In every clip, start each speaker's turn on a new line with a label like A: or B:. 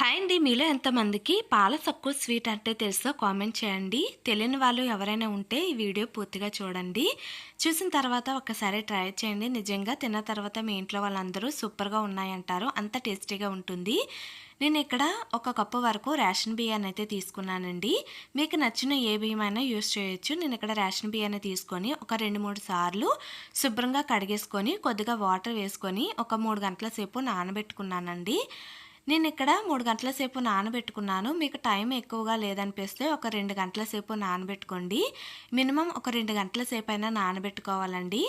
A: Hi అండి మీలో ఎంతమందికి పాల సక్కు స్వీట్ అంటే తెలుసో కామెంట్ చేయండి. తెలియని వాళ్ళు ఎవరైనా ఉంటే ఈ వీడియో పూర్తిగా చూడండి. చూసిన తర్వాత ఒకసారి ట్రై చేయండి. నిజంగా తిన్న తర్వాత మీ ఇంట్లో వాళ్ళందరూ సూపర్గా ఉన్నాయంటారు. అంత టేస్టీగా ఉంటుంది. నేను ఇక్కడ ఒక కప్పు వరకు రేషన్ బియ్యాన్ని అయితే తీసుకున్నానండి. మీకు నచ్చిన ఏ బియ్యం అయినా యూస్ చేయొచ్చు. నేను ఇక్కడ రేషన్ బియ్యాన్ని తీసుకొని ఒక రెండు మూడు సార్లు శుభ్రంగా కడిగేసుకొని కొద్దిగా వాటర్ వేసుకొని ఒక మూడు గంటల సేపు నానబెట్టుకున్నానండి. నేను ఇక్కడ మూడు గంటల సేపు నానబెట్టుకున్నాను. మీకు టైం ఎక్కువగా లేదనిపిస్తే ఒక రెండు గంటల సేపు నానబెట్టుకోండి. మినిమం ఒక రెండు గంటల సేపు అయినా నానబెట్టుకోవాలండి.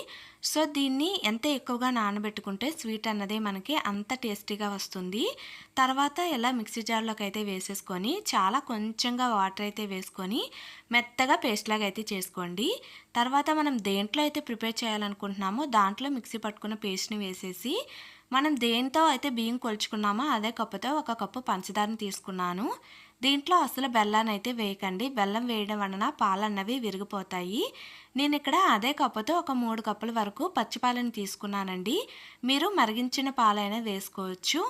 A: సో దీన్ని ఎంత ఎక్కువగా నానబెట్టుకుంటే స్వీట్ అన్నది మనకి అంత టేస్టీగా వస్తుంది. తర్వాత ఇలా మిక్సీ జార్లోకి అయితే వేసేసుకొని చాలా కొంచెంగా వాటర్ అయితే వేసుకొని మెత్తగా పేస్ట్ లాగా అయితే చేసుకోండి. తర్వాత మనం దేంట్లో అయితే ప్రిపేర్ చేయాలనుకుంటున్నామో దాంట్లో మిక్సీ పట్టుకున్న పేస్ట్ని వేసేసి మనం దేంతో అయితే బియ్యం కొలుచుకున్నామో అదే కప్పుతో ఒక కప్పు పంచదారని తీసుకున్నాను. దీంట్లో అసలు బెల్లాన్ని అయితే వేయకండి. బెల్లం వేయడం వలన పాలు అన్నవి విరిగిపోతాయి. నేను ఇక్కడ అదే కప్పుతో ఒక మూడు కప్పుల వరకు పచ్చిపాలని తీసుకున్నానండి. మీరు మరిగించిన పాలైనా వేసుకోవచ్చు.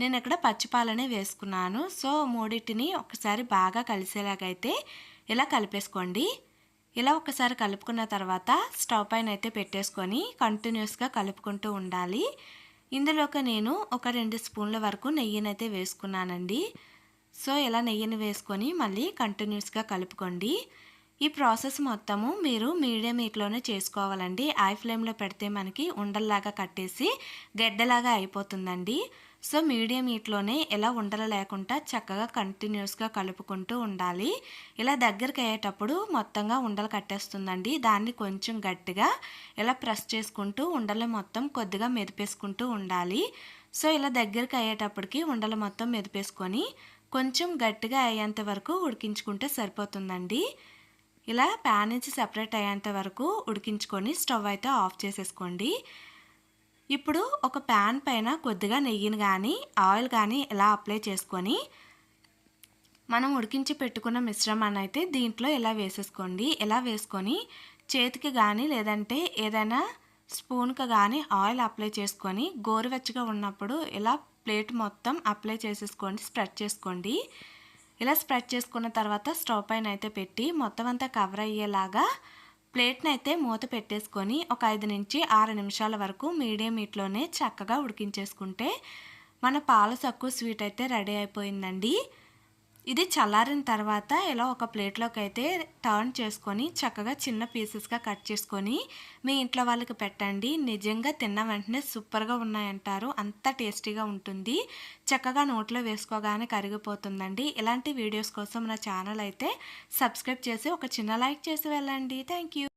A: నేను ఇక్కడ పచ్చిపాలనే వేసుకున్నాను. సో మూడింటిని ఒకసారి బాగా కలిసేలాగైతే ఇలా కలిపేసుకోండి. ఇలా ఒకసారి కలుపుకున్న తర్వాత స్టవ్ పైన అయితే పెట్టేసుకొని కంటిన్యూస్గా కలుపుకుంటూ ఉండాలి. ఇందులోకి నేను ఒక రెండు స్పూన్ల వరకు నెయ్యిని అయితే వేసుకున్నానండి. సో ఇలా నెయ్యిని వేసుకొని మళ్ళీ కంటిన్యూస్గా కలుపుకోండి. ఈ ప్రాసెస్ మొత్తము మీరు మీడియం హీట్లోనే చేసుకోవాలండి. ఐ ఫ్లేమ్లో పెడితే మనకి ఉండల్లాగా కట్టేసి గడ్డలాగా అయిపోతుందండి. సో మీడియం హీట్లోనే ఎలా ఉండలు లేకుండా చక్కగా కంటిన్యూస్గా కలుపుకుంటూ ఉండాలి. ఇలా దగ్గరికి అయ్యేటప్పుడు మొత్తంగా ఉండలు కట్టేస్తుందండి. దాన్ని కొంచెం గట్టిగా ఇలా ప్రెస్ చేసుకుంటూ ఉండలు మొత్తం కొద్దిగా మెదిపేసుకుంటూ ఉండాలి. సో ఇలా దగ్గరికి అయ్యేటప్పటికి ఉండలు మొత్తం మెదిపేసుకొని కొంచెం గట్టిగా అయ్యేంత వరకు ఉడికించుకుంటే సరిపోతుందండి. ఇలా ప్యాన్ నుంచి సెపరేట్ అయ్యేంత వరకు ఉడికించుకొని స్టవ్ అయితే ఆఫ్ చేసేసుకోండి. ఇప్పుడు ఒక ప్యాన్ పైన కొద్దిగా నెయ్యిని కానీ ఆయిల్ కానీ ఇలా అప్లై చేసుకొని మనం ఉడికించి పెట్టుకున్న మిశ్రమాన్ని అయితే దీంట్లో ఇలా వేసేసుకోండి ఇలా వేసుకొని చేతికి కానీ లేదంటే ఏదైనా స్పూన్కి కానీ ఆయిల్ అప్లై చేసుకొని గోరువెచ్చగా ఉన్నప్పుడు ఇలా ప్లేట్ మొత్తం అప్లై చేసేసుకోండి స్ప్రెడ్ చేసుకోండి. ఇలా స్ప్రెడ్ చేసుకున్న తర్వాత స్టవ్ పైన అయితే పెట్టి మొత్తం అంతా కవర్ అయ్యేలాగా ప్లేట్ని అయితే మూత పెట్టేసుకొని ఒక ఐదు నుంచి ఆరు నిమిషాల వరకు మీడియం హీట్లోనే చక్కగా ఉడికించేసుకుంటే మన పాలసక్కు స్వీట్ అయితే రెడీ అయిపోయిందండి. ఇది చల్లారిన తర్వాత ఇలా ఒక ప్లేట్లోకి అయితే టర్న్ చేసుకొని చక్కగా చిన్న పీసెస్గా కట్ చేసుకొని మీ ఇంట్లో వాళ్ళకి పెట్టండి. నిజంగా తిన్న వెంటనే సూపర్గా ఉన్నాయంటారు. అంత టేస్టీగా ఉంటుంది. చక్కగా నోట్లో వేసుకోగానే కరిగిపోతుందండి. ఇలాంటి వీడియోస్ కోసం నా ఛానల్ అయితే సబ్స్క్రైబ్ చేసి ఒక చిన్న లైక్ చేసి వెళ్ళండి. థ్యాంక్